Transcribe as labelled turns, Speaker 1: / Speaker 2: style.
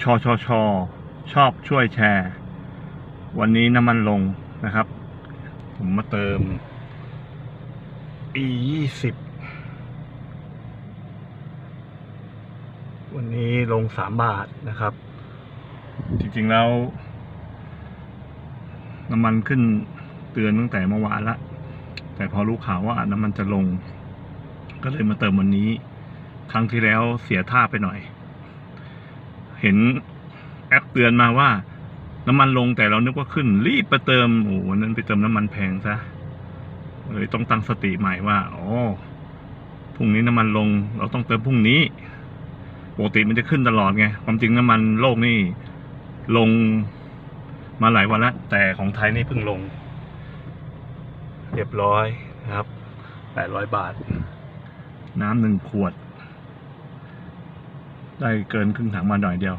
Speaker 1: ชอชอชอชอบช่วยแชร์ วันนี้น้ำมันลงนะครับ ผมมาเติม e ยี่สิบวันนี้ลงสามบาทนะครับ จริงๆแล้ว น้ำมันขึ้นเตือนตั้งแต่เมื่อวานละ แต่พอรู้ข่าวว่าน้ำมันจะลง ก็เลยมาเติมวันนี้ ครั้งที่แล้วเสียท่าไปหน่อย เห็นแอปเตือนมาว่า น้ำมันลงแต่เรานึกว่าขึ้น รีบไปเติมโอ้โหวันนั้นไปเติมน้ำมันแพงซะเลยต้องตั้งสติใหม่ว่าอ๋อพรุ่งนี้น้ำมันลง เราต้องเติมพรุ่งนี้ปกติมันจะขึ้นตลอดไงความจริงน้ำมันโลกนี่ ลงมาหลายวันแล้วแต่ของไทยนี่เพิ่งลง เรียบร้อยนะครับแปดร้อยบาท น้ำหนึ่งขวด ได้เกินครึ่งถังมาหน่อยเดียว